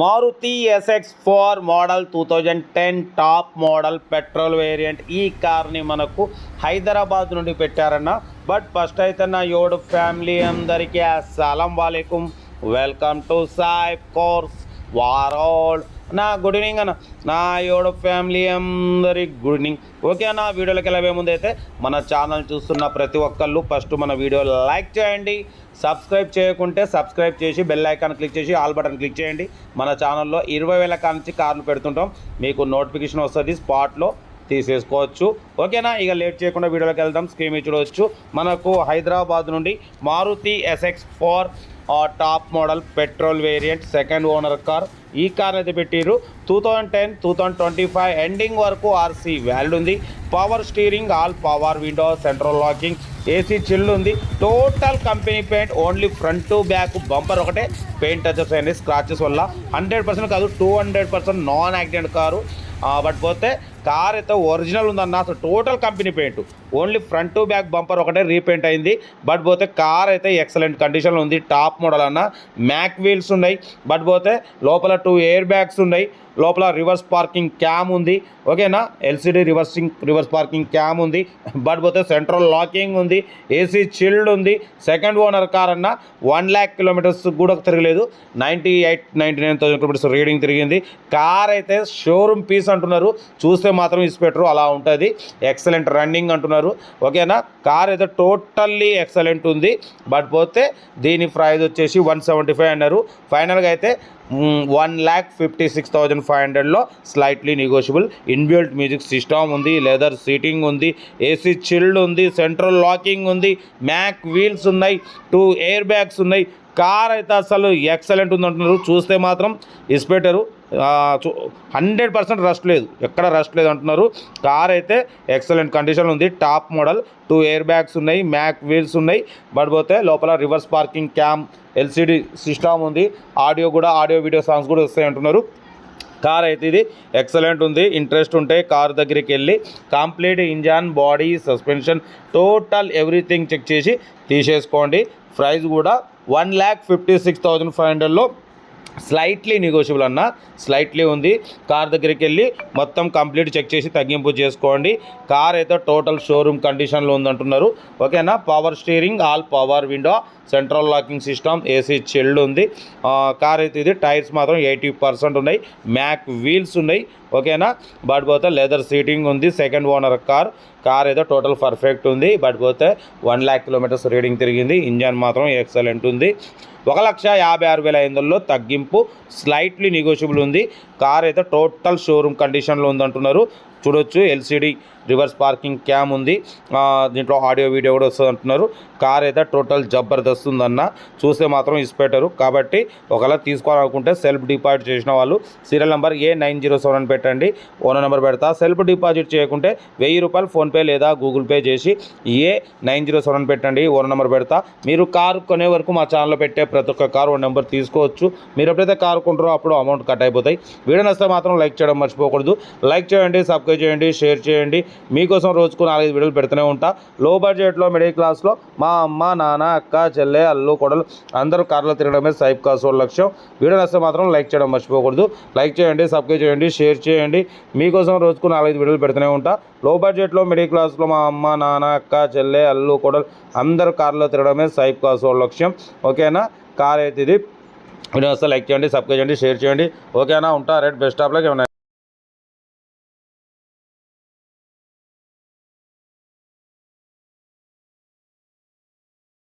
Maruti SX four model two thousand ten top model petrol variant ఈ కార్ని మనకు హైదరాబాద్ నుండి పెట్టారన్న. బట్ ఫస్ట్ అయితే నా యోడు ఫ్యామిలీ అందరికీ అస్సలం వాలేకుమ్ వెల్కమ్ టు సాయి కోర్స్ వారోల్. నా గుడ్ ఈవినింగ్ అన్న. నా యోడ ఫ్యామిలీ అందరి గుడ్ ఈవినింగ్ ఓకే అన్న వీడియోలోకి వెళ్ళే ముందు అయితే మన ఛానల్ చూస్తున్న ప్రతి ఒక్కళ్ళు ఫస్ట్ మన వీడియో లైక్ చేయండి. సబ్స్క్రైబ్ చేయకుంటే సబ్స్క్రైబ్ చేసి బెల్ ఐకాన్ క్లిక్ చేసి ఆల్ బటన్ క్లిక్ చేయండి. మన ఛానల్లో ఇరవై వేల కానించి కార్లు పెడుతుంటాం. మీకు నోటిఫికేషన్ వస్తుంది స్పాట్లో తీసేసుకోవచ్చు. ఓకేనా ఇక లేట్ చేయకుండా వీడియోలోకి వెళ్దాం. స్క్రీన్ చూడవచ్చు. మనకు హైదరాబాద్ నుండి Maruti SX four top model petrol variant second owner car. ఈ కార్ అయితే పెట్టిర్రు. Two thousand ten two thousand twenty five ending వరకు ఆర్సీ వ్యాలిడ్ ఉంది. Power steering all power window central locking AC chill ఉంది. Total company paint only front back bumper ఒకటే. Paint touches అయింది scratches వల్ల. Hundred percent కాదు two hundred percent non accident car but పోతే car అయితే original ఉందన్న అసలు total company paint. Only front to back bumper ఒకటే రీపెయింట్ అయింది. బట్ పోతే కార్ అయితే ఎక్సలెంట్ కండిషన్లో ఉంది. టాప్ మోడల్ అన్న. మ్యాక్ వీల్స్ ఉన్నాయి. బట్ పోతే లోపల టూ ఎయిర్ బ్యాగ్స్ ఉన్నాయి. లోపల రివర్స్ పార్కింగ్ క్యామ్ ఉంది. ఓకేనా LCD reversing reverse parking cam ఉంది. బట్ పోతే సెంట్రల్ లాకింగ్ ఉంది. ఏసీ చిల్డ్ ఉంది. సెకండ్ ఓనర్ కార్ అన్న. వన్ ల్యాక్ కిలోమీటర్స్ కూడా తిరగలేదు. Ninety eight ninety nine thousand kilometres reading తిరిగింది. కార్ అయితే షోరూమ్ పీస్ అంటున్నారు. చూస్తే మాత్రం ఇసిపెట్టరు అలా ఉంటుంది. ఎక్సలెంట్ రన్నింగ్ అంటున్నారు. ఓకేనా? కార్ అయితే టోటల్లీ ఎక్సలెంట్ ఉంది. బట్ పోతే దీని ప్రైజ్ వచ్చేసి వన్ సెవెంటీ ఫైవ్ అన్నారు. ఫైనల్గా అయితే one lakh fifty six thousand five హండ్రెడ్లో slightly negotiable inbuilt music system ఉంది లెదర్ సీటింగ్ ఉంది ఏసీ చిల్డ్ ఉంది సెంట్రల్ లాకింగ్ ఉంది మ్యాక్ వీల్స్ ఉన్నాయి టూ ఎయిర్ బ్యాగ్స్ ఉన్నాయి కార్ అయితే అసలు ఎక్సలెంట్ ఉంది అంటున్నారు చూస్తే మాత్రం ఇస్పెట్టరు హండ్రెడ్ పర్సెంట్ రస్ట్ లేదు. ఎక్కడ రస్ట్ లేదు అంటున్నారు. కార్ అయితే ఎక్సలెంట్ కండిషన్ ఉంది. Top model two air bags ఉన్నాయి మ్యాక్ వీల్స్ ఉన్నాయి. బట్ పోతే లోపల reverse parking cam LCD system ఉంది. ఆడియో కూడా ఆడియో వీడియో సాంగ్స్ కూడా వస్తాయి అంటున్నారు. కార్ అయితే ఇది ఎక్సలెంట్ ఉంది. ఇంట్రెస్ట్ ఉంటే కార్ దగ్గరికి వెళ్ళి complete engine body suspension total everything check చేసి తీసేసుకోండి. ప్రైస్ కూడా one lakh fifty six thousand five హండ్రెడ్లో స్లైట్లీ నెగోషియబుల్ అన్న. స్లైట్లీ ఉంది. కార్ దగ్గరికి వెళ్ళి మొత్తం కంప్లీట్ చెక్ చేసి తగ్గింపు చేసుకోండి. కార్ అయితే టోటల్ షోరూమ్ కండిషన్లో ఉందంటున్నారు. ఓకేనా? Power steering all power window. Central locking system AC chilled ఉంది. ఆ, కార్ అయితే ఇది టైర్స్ మాత్రం ఎయిటీ పర్సెంట్ ఉన్నాయి. మ్యాక్ వీల్స్ ఉన్నాయి. ఓకేనా? బట్ పోతే లెదర్ సీటింగ్ ఉంది సెకండ్ ఓనర్ కార్. కార్ అయితే టోటల్ పర్ఫెక్ట్ ఉంది. బట్ పోతే వన్ ల్యాక్ కిలోమీటర్స్ రీడింగ్ తిరిగింది. ఇంజన్ మాత్రం ఎక్సలెంట్ ఉంది. ఒక లక్ష యాభై ఆరు వేల ఐదు వందలలో తగ్గింపు. స్లైట్లీ నెగోషియబుల్ ఉంది. కార్ అయితే టోటల్ షోరూమ్ కండిషన్లో ఉందంటున్నారు. చూడొచ్చు ఎల్సిడి రివర్స్ పార్కింగ్ క్యామ్ ఉంది. దీంట్లో ఆడియో వీడియో కూడా వస్తుంది అంటున్నారు. కార్ అయితే టోటల్ జబర్దస్త్ ఉందన్న. చూస్తే మాత్రం ఇసిపెట్టరు కాబట్టి ఒకవేళ తీసుకోవాలనుకుంటే సెల్ఫ్ డిపాజిట్ చేసిన వాళ్ళు serial number A nine zero seven అని పెట్టండి. ఓనర్ నెంబర్ పెడతా. సెల్ఫ్ డిపాజిట్ చేయకుంటే వెయ్యి రూపాయలు ఫోన్పే లేదా గూగుల్ పే చేసి ఏ నైన్ జీరో సెవెన్ పెట్టండి. ఓనర్ నెంబర్ పెడతా. మీరు కారు కొనే వరకు మా ఛానల్లో పెట్టే ప్రతి ఒక్క కారు ఓ నెంబర్ తీసుకోవచ్చు. మీరు ఎప్పుడైతే కారు కొంటారో అప్పుడు అమౌంట్ కట్ అయిపోతాయి. వీడియో నచ్చితే మాత్రం లైక్ చేయడం మర్చిపోకూడదు. లైక్ చేయండి సబ్స్క్రైబ్ చేయండి షేర్ చేయండి. మీకోసం రోజుకు నాలుగైదు వీడియోలు పెడుతూనే ఉంటా. లో బడ్జెట్లో మిడిల్ క్లాస్లో మా అమ్మ నాన్న అక్క చెల్లె అల్లు కొడలు అందరూ కార్లో తిరగడమే సైప్ కాసోళ్ళ లక్ష్యం. వీడియో నచ్చితే మాత్రం లైక్ చేయడం మర్చిపోకూడదు. లైక్ చేయండి సబ్స్క్రైబ్ చేయండి షేర్ చేయండి. మీకోసం రోజుకు నాలుగైదు వీడియోలు పెడుతూనే ఉంటా. లో బడ్జెట్లో మిడిల్ క్లాస్లో మా అమ్మ నాన్న అక్క చెల్లె అల్లు కొడలు అందరూ కార్లో తిరగడమే సైప్ కాసోళ్ళ లక్ష్యం. ఓకేనా? కార్ అయితే ఇది వీడియో వస్తే లైక్ చేయండి సబ్స్క్రైబ్ చేయండి షేర్ చేయండి. ఓకేనా? ఉంటా. రేట్ బెస్ట్ ఆఫ్ ఏమైనా